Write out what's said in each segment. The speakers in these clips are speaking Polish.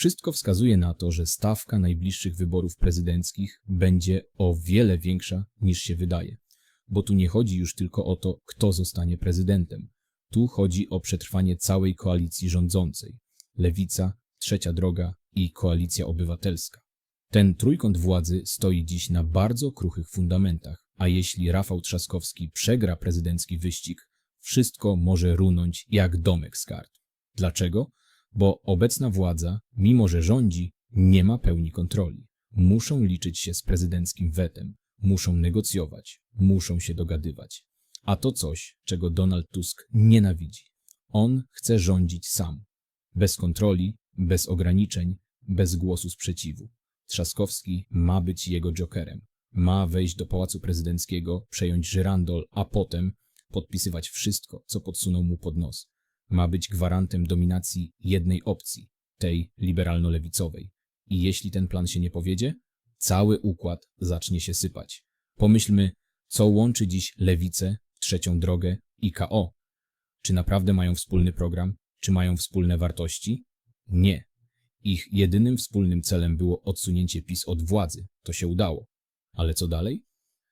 Wszystko wskazuje na to, że stawka najbliższych wyborów prezydenckich będzie o wiele większa niż się wydaje. Bo tu nie chodzi już tylko o to, kto zostanie prezydentem. Tu chodzi o przetrwanie całej koalicji rządzącej. Lewica, Trzecia Droga i Koalicja Obywatelska. Ten trójkąt władzy stoi dziś na bardzo kruchych fundamentach, a jeśli Rafał Trzaskowski przegra prezydencki wyścig, wszystko może runąć jak domek z kart. Dlaczego? Bo obecna władza, mimo że rządzi, nie ma pełni kontroli. Muszą liczyć się z prezydenckim wetem, muszą negocjować, muszą się dogadywać. A to coś, czego Donald Tusk nienawidzi. On chce rządzić sam, bez kontroli, bez ograniczeń, bez głosu sprzeciwu. Trzaskowski ma być jego jokerem. Ma wejść do Pałacu Prezydenckiego, przejąć żyrandol, a potem podpisywać wszystko, co podsunął mu pod nos. Ma być gwarantem dominacji jednej opcji, tej liberalno-lewicowej. I jeśli ten plan się nie powiedzie, cały układ zacznie się sypać. Pomyślmy, co łączy dziś lewicę, trzecią drogę i KO. Czy naprawdę mają wspólny program? Czy mają wspólne wartości? Nie. Ich jedynym wspólnym celem było odsunięcie PiS od władzy. To się udało. Ale co dalej?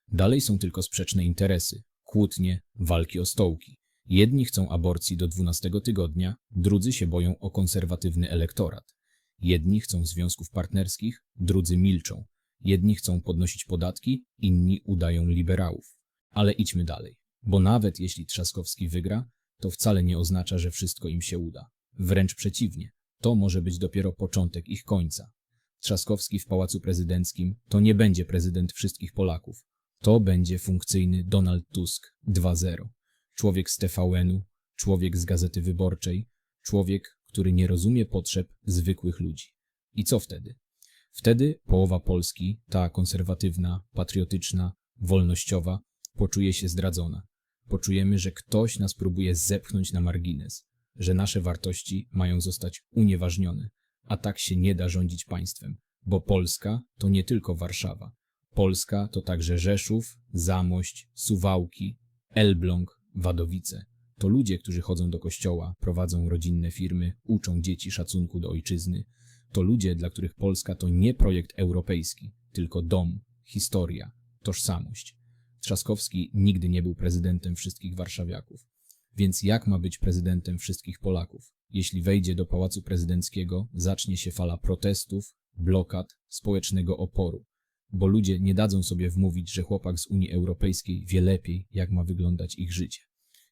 Dalej są tylko sprzeczne interesy, kłótnie, walki o stołki. Jedni chcą aborcji do 12 tygodnia, drudzy się boją o konserwatywny elektorat. Jedni chcą związków partnerskich, drudzy milczą. Jedni chcą podnosić podatki, inni udają liberałów. Ale idźmy dalej, bo nawet jeśli Trzaskowski wygra, to wcale nie oznacza, że wszystko im się uda. Wręcz przeciwnie, to może być dopiero początek ich końca. Trzaskowski w Pałacu Prezydenckim to nie będzie prezydent wszystkich Polaków. To będzie funkcyjny Donald Tusk 2.0. Człowiek z TVN-u, człowiek z Gazety Wyborczej, człowiek, który nie rozumie potrzeb zwykłych ludzi. I co wtedy? Wtedy połowa Polski, ta konserwatywna, patriotyczna, wolnościowa, poczuje się zdradzona. Poczujemy, że ktoś nas próbuje zepchnąć na margines, że nasze wartości mają zostać unieważnione, a tak się nie da rządzić państwem, bo Polska to nie tylko Warszawa. Polska to także Rzeszów, Zamość, Suwałki, Elbląg, Wadowice. To ludzie, którzy chodzą do kościoła, prowadzą rodzinne firmy, uczą dzieci szacunku do ojczyzny. To ludzie, dla których Polska to nie projekt europejski, tylko dom, historia, tożsamość. Trzaskowski nigdy nie był prezydentem wszystkich warszawiaków. Więc jak ma być prezydentem wszystkich Polaków? Jeśli wejdzie do Pałacu Prezydenckiego, zacznie się fala protestów, blokad, społecznego oporu, bo ludzie nie dadzą sobie wmówić, że chłopak z Unii Europejskiej wie lepiej, jak ma wyglądać ich życie.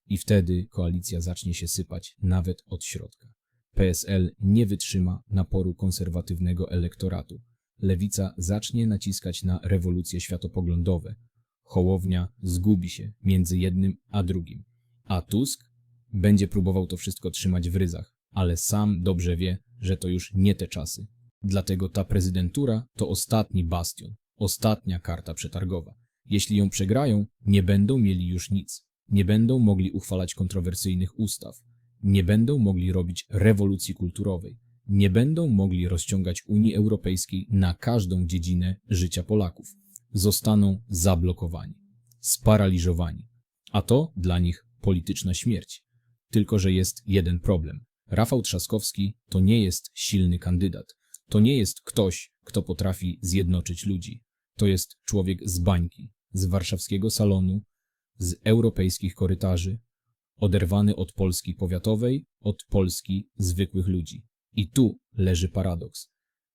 I wtedy koalicja zacznie się sypać nawet od środka. PSL nie wytrzyma naporu konserwatywnego elektoratu. Lewica zacznie naciskać na rewolucje światopoglądowe. Hołownia zgubi się między jednym a drugim. A Tusk będzie próbował to wszystko trzymać w ryzach, ale sam dobrze wie, że to już nie te czasy. Dlatego ta prezydentura to ostatni bastion, ostatnia karta przetargowa. Jeśli ją przegrają, nie będą mieli już nic. Nie będą mogli uchwalać kontrowersyjnych ustaw. Nie będą mogli robić rewolucji kulturowej. Nie będą mogli rozciągać Unii Europejskiej na każdą dziedzinę życia Polaków. Zostaną zablokowani, sparaliżowani. A to dla nich polityczna śmierć. Tylko, że jest jeden problem. Rafał Trzaskowski to nie jest silny kandydat. To nie jest ktoś, kto potrafi zjednoczyć ludzi. To jest człowiek z bańki, z warszawskiego salonu, z europejskich korytarzy, oderwany od Polski powiatowej, od Polski zwykłych ludzi. I tu leży paradoks.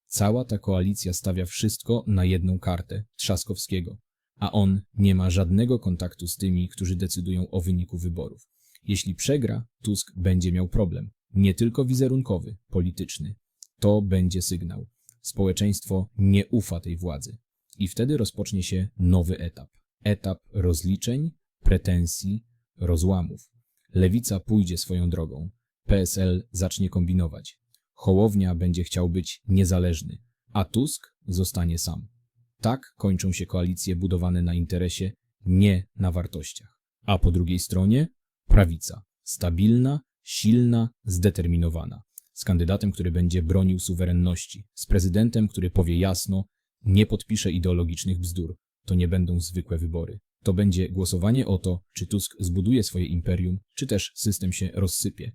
Cała ta koalicja stawia wszystko na jedną kartę Trzaskowskiego, a on nie ma żadnego kontaktu z tymi, którzy decydują o wyniku wyborów. Jeśli przegra, Tusk będzie miał problem, nie tylko wizerunkowy, polityczny. To będzie sygnał. Społeczeństwo nie ufa tej władzy. I wtedy rozpocznie się nowy etap. Etap rozliczeń, pretensji, rozłamów. Lewica pójdzie swoją drogą. PSL zacznie kombinować. Hołownia będzie chciał być niezależny, a Tusk zostanie sam. Tak kończą się koalicje budowane na interesie, nie na wartościach. A po drugiej stronie prawica. Stabilna, silna, zdeterminowana. Z kandydatem, który będzie bronił suwerenności. Z prezydentem, który powie jasno, nie podpisze ideologicznych bzdur. To nie będą zwykłe wybory. To będzie głosowanie o to, czy Tusk zbuduje swoje imperium, czy też system się rozsypie.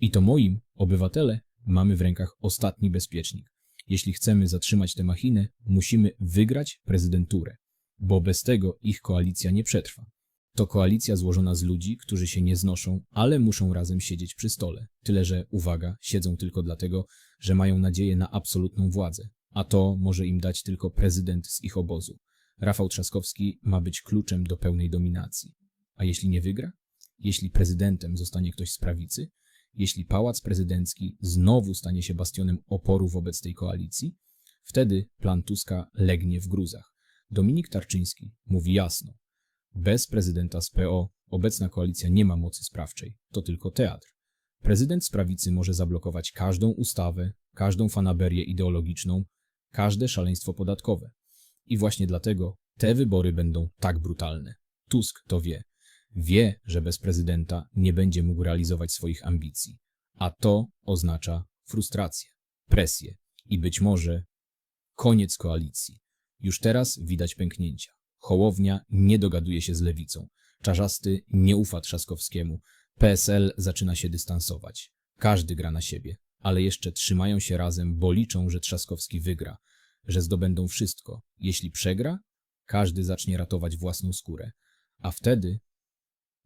I to moim, obywatele, mamy w rękach ostatni bezpiecznik. Jeśli chcemy zatrzymać tę machinę, musimy wygrać prezydenturę, bo bez tego ich koalicja nie przetrwa. To koalicja złożona z ludzi, którzy się nie znoszą, ale muszą razem siedzieć przy stole. Tyle, że uwaga, siedzą tylko dlatego, że mają nadzieję na absolutną władzę, a to może im dać tylko prezydent z ich obozu. Rafał Trzaskowski ma być kluczem do pełnej dominacji. A jeśli nie wygra? Jeśli prezydentem zostanie ktoś z prawicy? Jeśli pałac prezydencki znowu stanie się bastionem oporu wobec tej koalicji? Wtedy plan Tuska legnie w gruzach. Dominik Tarczyński mówi jasno. Bez prezydenta z PO obecna koalicja nie ma mocy sprawczej. To tylko teatr. Prezydent z prawicy może zablokować każdą ustawę, każdą fanaberię ideologiczną, każde szaleństwo podatkowe. I właśnie dlatego te wybory będą tak brutalne. Tusk to wie. Wie, że bez prezydenta nie będzie mógł realizować swoich ambicji. A to oznacza frustrację, presję i być może koniec koalicji. Już teraz widać pęknięcia. Hołownia nie dogaduje się z lewicą. Czarzasty nie ufa Trzaskowskiemu. PSL zaczyna się dystansować. Każdy gra na siebie, ale jeszcze trzymają się razem, bo liczą, że Trzaskowski wygra, że zdobędą wszystko. Jeśli przegra, każdy zacznie ratować własną skórę. A wtedy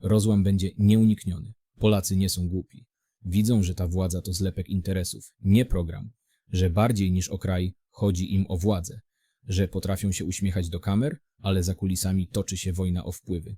rozłam będzie nieunikniony. Polacy nie są głupi. Widzą, że ta władza to zlepek interesów, nie program, że bardziej niż o kraj chodzi im o władzę, że potrafią się uśmiechać do kamer, ale za kulisami toczy się wojna o wpływy.